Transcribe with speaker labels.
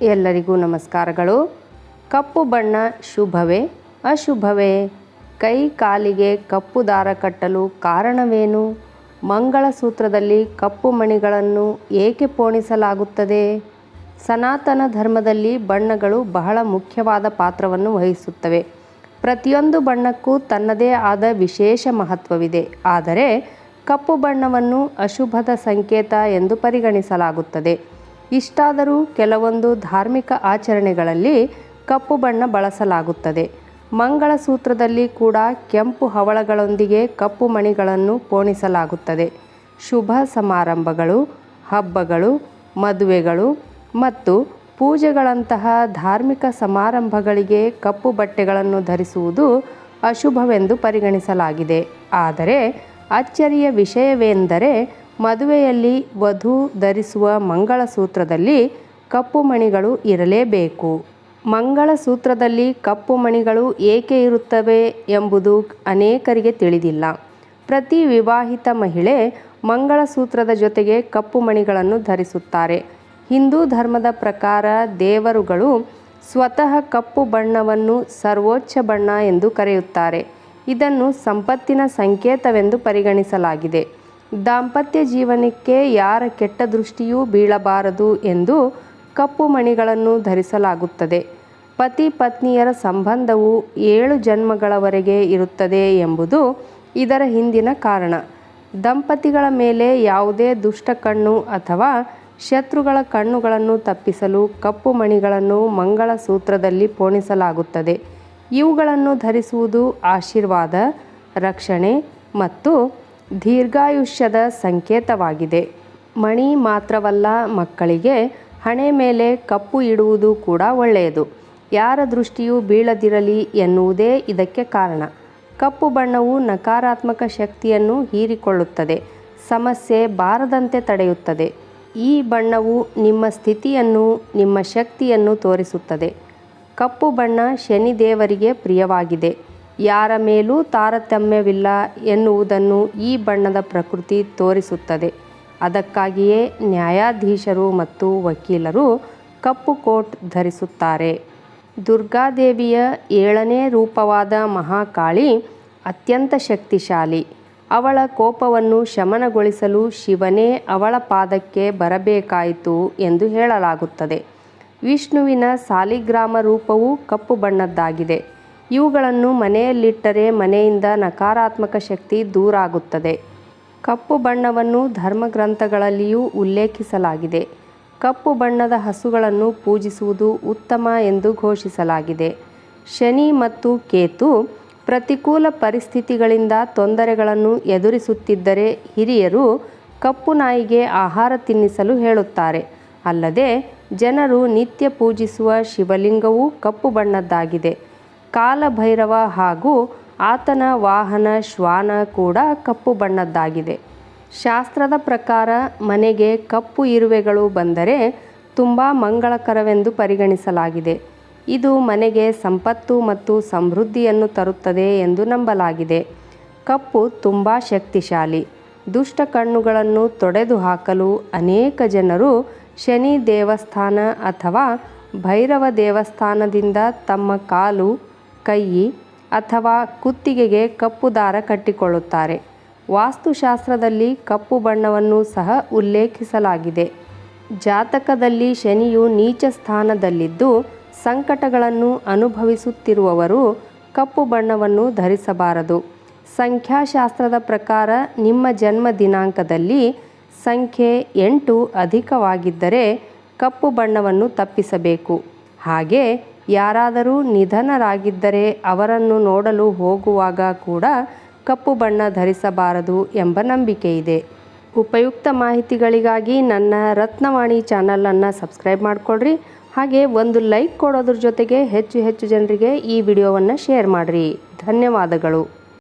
Speaker 1: ಎಲ್ಲರಿಗೂ ನಮಸ್ಕಾರಗಳು. ಕಪ್ಪು ಬಣ್ಣ ಶುಭವೇ? ಅಶುಭವೇ? ಕೈ ಕಾಲಿಗೆ ಕಪ್ಪು ದಾರ ಕಟ್ಟಲು ಕಾರಣವೇನು? ಮಂಗಳಸೂತ್ರದಲ್ಲಿ ಕಪ್ಪು ಮಣಿಗಳನ್ನು ಏಕೆ ಪೋಣಿಸಲಾಗುತ್ತದೆ? ಸನಾತನ ಧರ್ಮದಲ್ಲಿ ಬಣ್ಣಗಳು ಬಹಳ ಮುಖ್ಯವಾದ ಪಾತ್ರವನ್ನು ವಹಿಸುತ್ತವೆ. ಪ್ರತಿಯೊಂದು ಬಣ್ಣಕ್ಕೂ ತನ್ನದೇ ಆದ ವಿಶೇಷ ಮಹತ್ವವಿದೆ. ಆದರೆ ಕಪ್ಪು ಬಣ್ಣವನ್ನು ಅಶುಭದ ಸಂಕೇತ ಎಂದು ಪರಿಗಣಿಸಲಾಗುತ್ತದೆ. ಇಷ್ಟಾದರೂ ಕೆಲವೊಂದು ಧಾರ್ಮಿಕ ಆಚರಣೆಗಳಲ್ಲಿ ಕಪ್ಪು ಬಣ್ಣ ಬಳಸಲಾಗುತ್ತದೆ. ಮಂಗಳಸೂತ್ರದಲ್ಲಿ ಕೂಡ ಕೆಂಪು ಹವಳಗಳೊಂದಿಗೆ ಕಪ್ಪು ಮಣಿಗಳನ್ನು ಪೋಣಿಸಲಾಗುತ್ತದೆ. ಶುಭ ಸಮಾರಂಭಗಳು, ಹಬ್ಬಗಳು, ಮದುವೆಗಳು ಮತ್ತು ಪೂಜೆಗಳಂತಹ ಧಾರ್ಮಿಕ ಸಮಾರಂಭಗಳಿಗೆ ಕಪ್ಪು ಬಟ್ಟೆಗಳನ್ನು ಧರಿಸುವುದು ಅಶುಭವೆಂದು ಪರಿಗಣಿಸಲಾಗಿದೆ. ಆದರೆ ಅಚ್ಚರಿಯ ವಿಷಯವೆಂದರೆ ಮದುವೆಯಲ್ಲಿ ವಧು ಧರಿಸುವ ಮಂಗಳಸೂತ್ರದಲ್ಲಿ ಕಪ್ಪು ಮಣಿಗಳು ಇರಲೇಬೇಕು. ಮಂಗಳಸೂತ್ರದಲ್ಲಿ ಕಪ್ಪು ಮಣಿಗಳು ಏಕೆ ಇರುತ್ತವೆ ಎಂಬುದು ಅನೇಕರಿಗೆ ತಿಳಿದಿಲ್ಲ. ಪ್ರತಿ ವಿವಾಹಿತ ಮಹಿಳೆ ಮಂಗಳಸೂತ್ರದ ಜೊತೆಗೆ ಕಪ್ಪು ಮಣಿಗಳನ್ನು ಧರಿಸುತ್ತಾರೆ. ಹಿಂದೂ ಧರ್ಮದ ಪ್ರಕಾರ ದೇವರುಗಳು ಸ್ವತಃ ಕಪ್ಪು ಬಣ್ಣವನ್ನು ಸರ್ವೋಚ್ಚ ಬಣ್ಣ ಎಂದು ಕರೆಯುತ್ತಾರೆ. ಇದನ್ನು ಸಂಪತ್ತಿನ ಸಂಕೇತವೆಂದು ಪರಿಗಣಿಸಲಾಗಿದೆ. ದಾಂಪತ್ಯ ಜೀವನಕ್ಕೆ ಯಾರ ಕೆಟ್ಟ ದೃಷ್ಟಿಯೂ ಬೀಳಬಾರದು ಎಂದು ಕಪ್ಪು ಮಣಿಗಳನ್ನು ಧರಿಸಲಾಗುತ್ತದೆ. ಪತಿ ಪತ್ನಿಯರ ಸಂಬಂಧವು ಏಳು ಜನ್ಮಗಳವರೆಗೆ ಇರುತ್ತದೆ ಎಂಬುದು ಇದರ ಹಿಂದಿನ ಕಾರಣ. ದಂಪತಿಗಳ ಮೇಲೆ ಯಾವುದೇ ದುಷ್ಟ ಕಣ್ಣು ಅಥವಾ ಶತ್ರುಗಳ ಕಣ್ಣುಗಳನ್ನು ತಪ್ಪಿಸಲು ಕಪ್ಪು ಮಣಿಗಳನ್ನು ಮಂಗಳ ಸೂತ್ರದಲ್ಲಿ ಪೋಣಿಸಲಾಗುತ್ತದೆ. ಇವುಗಳನ್ನು ಧರಿಸುವುದು ಆಶೀರ್ವಾದ, ರಕ್ಷಣೆ ಮತ್ತು ದೀರ್ಘಾಯುಷ್ಯದ ಸಂಕೇತವಾಗಿದೆ. ಮಣಿ ಮಾತ್ರವಲ್ಲ ಮಕ್ಕಳಿಗೆ ಹಣೆ ಮೇಲೆ ಕಪ್ಪು ಇಡುವುದು ಕೂಡ ಒಳ್ಳೆಯದು. ಯಾರ ದೃಷ್ಟಿಯೂ ಬೀಳದಿರಲಿ ಎನ್ನುವುದೇ ಇದಕ್ಕೆ ಕಾರಣ. ಕಪ್ಪು ಬಣ್ಣವು ನಕಾರಾತ್ಮಕ ಶಕ್ತಿಯನ್ನು ಹೀರಿಕೊಳ್ಳುತ್ತದೆ. ಸಮಸ್ಯೆ ಬಾರದಂತೆ ತಡೆಯುತ್ತದೆ. ಈ ಬಣ್ಣವು ನಿಮ್ಮ ಸ್ಥಿತಿಯನ್ನು, ನಿಮ್ಮ ಶಕ್ತಿಯನ್ನು ತೋರಿಸುತ್ತದೆ. ಕಪ್ಪು ಬಣ್ಣ ಶನಿದೇವರಿಗೆ ಪ್ರಿಯವಾಗಿದೆ. ಯಾರ ಮೇಲೂ ತಾರತಮ್ಯವಿಲ್ಲ ಎನ್ನುವುದನ್ನು ಈ ಬಣ್ಣದ ಪ್ರಕೃತಿ ತೋರಿಸುತ್ತದೆ. ಅದಕ್ಕಾಗಿಯೇ ನ್ಯಾಯಾಧೀಶರು ಮತ್ತು ವಕೀಲರು ಕಪ್ಪು ಕೋಟ್ ಧರಿಸುತ್ತಾರೆ. ದುರ್ಗಾದೇವಿಯ ಏಳನೇ ರೂಪವಾದ ಮಹಾಕಾಳಿ ಅತ್ಯಂತ ಶಕ್ತಿಶಾಲಿ. ಅವಳ ಕೋಪವನ್ನು ಶಮನಗೊಳಿಸಲು ಶಿವನೇ ಅವಳ ಪಾದಕ್ಕೆ ಬರಬೇಕಾಯಿತು ಎಂದು ಹೇಳಲಾಗುತ್ತದೆ. ವಿಷ್ಣುವಿನ ಸಾಲಿಗ್ರಾಮ ರೂಪವು ಕಪ್ಪು ಬಣ್ಣದ್ದಾಗಿದೆ. ಇವುಗಳನ್ನು ಮನೆಯಲ್ಲಿಟ್ಟರೆ ಮನೆಯಿಂದ ನಕಾರಾತ್ಮಕ ಶಕ್ತಿ ದೂರಾಗುತ್ತದೆ. ಕಪ್ಪು ಬಣ್ಣವನ್ನು ಧರ್ಮಗ್ರಂಥಗಳಲ್ಲಿಯೂ ಉಲ್ಲೇಖಿಸಲಾಗಿದೆ. ಕಪ್ಪು ಬಣ್ಣದ ಹಸುಗಳನ್ನು ಪೂಜಿಸುವುದು ಉತ್ತಮ ಎಂದು ಘೋಷಿಸಲಾಗಿದೆ. ಶನಿ ಮತ್ತು ಕೇತು ಪ್ರತಿಕೂಲ ಪರಿಸ್ಥಿತಿಗಳಿಂದ ತೊಂದರೆಗಳನ್ನು ಎದುರಿಸುತ್ತಿದ್ದರೆ ಹಿರಿಯರು ಕಪ್ಪು ನಾಯಿಗೆ ಆಹಾರ ತಿನ್ನಿಸಲು ಹೇಳುತ್ತಾರೆ. ಅಲ್ಲದೆ ಜನರು ನಿತ್ಯ ಪೂಜಿಸುವ ಶಿವಲಿಂಗವೂ ಕಪ್ಪು ಬಣ್ಣದ್ದಾಗಿದೆ. ಕಾಲಭೈರವ ಹಾಗೂ ಆತನ ವಾಹನ ಶ್ವಾನ ಕೂಡ ಕಪ್ಪು ಬಣ್ಣದ್ದಾಗಿದೆ. ಶಾಸ್ತ್ರದ ಪ್ರಕಾರ ಮನೆಗೆ ಕಪ್ಪು ಇರುವೆಗಳು ಬಂದರೆ ತುಂಬ ಮಂಗಳಕರವೆಂದು ಪರಿಗಣಿಸಲಾಗಿದೆ. ಇದು ಮನೆಗೆ ಸಂಪತ್ತು ಮತ್ತು ಸಮೃದ್ಧಿಯನ್ನು ತರುತ್ತದೆ ಎಂದು ನಂಬಲಾಗಿದೆ. ಕಪ್ಪು ತುಂಬ ಶಕ್ತಿಶಾಲಿ. ದುಷ್ಟ ಕಣ್ಣುಗಳನ್ನು ತೊಡೆದು ಹಾಕಲು ಅನೇಕ ಜನರು ಶನಿ ದೇವಸ್ಥಾನ ಅಥವಾ ಭೈರವ ದೇವಸ್ಥಾನದಿಂದ ತಮ್ಮ ಕಾಲು ಕೈ ಅಥವಾ ಕುತ್ತಿಗೆಗೆ ಕಪ್ಪು ದಾರ ಕಟ್ಟಿಕೊಳ್ಳುತ್ತಾರೆ. ವಾಸ್ತುಶಾಸ್ತ್ರದಲ್ಲಿ ಕಪ್ಪು ಬಣ್ಣವನ್ನು ಸಹ ಉಲ್ಲೇಖಿಸಲಾಗಿದೆ. ಜಾತಕದಲ್ಲಿ ಶನಿಯು ನೀಚ ಸ್ಥಾನದಲ್ಲಿದ್ದು, ಸಂಕಟಗಳನ್ನು ಅನುಭವಿಸುತ್ತಿರುವವರು ಕಪ್ಪು ಬಣ್ಣವನ್ನು ಧರಿಸಬಾರದು. ಸಂಖ್ಯಾಶಾಸ್ತ್ರದ ಪ್ರಕಾರ ನಿಮ್ಮ ಜನ್ಮ ದಿನಾಂಕದಲ್ಲಿ ಸಂಖ್ಯೆ ಎಂಟು ಅಧಿಕವಾಗಿದ್ದರೆ ಕಪ್ಪು ಬಣ್ಣವನ್ನು ತಪ್ಪಿಸಬೇಕು. ಹಾಗೆ ಯಾರಾದರೂ ನಿಧನರಾಗಿದ್ದರೆ ಅವರನ್ನು ನೋಡಲು ಹೋಗುವಾಗ ಕೂಡ ಕಪ್ಪು ಬಣ್ಣ ಧರಿಸಬಾರದು ಎಂಬ ನಂಬಿಕೆ ಇದೆ ಉಪಯುಕ್ತ ಮಾಹಿತಿಗಳಿಗಾಗಿ ನನ್ನ ರತ್ನವಾಣಿ ಚಾನಲನ್ನು ಸಬ್ಸ್ಕ್ರೈಬ್ ಮಾಡಿಕೊಳ್ಳ್ರಿ ಹಾಗೆ ಒಂದು ಲೈಕ್ ಕೊಡೋದ್ರ ಜೊತೆಗೆ ಹೆಚ್ಚು ಹೆಚ್ಚು ಜನರಿಗೆ ಈ ವಿಡಿಯೋವನ್ನು ಶೇರ್ ಮಾಡಿರಿ. ಧನ್ಯವಾದಗಳು.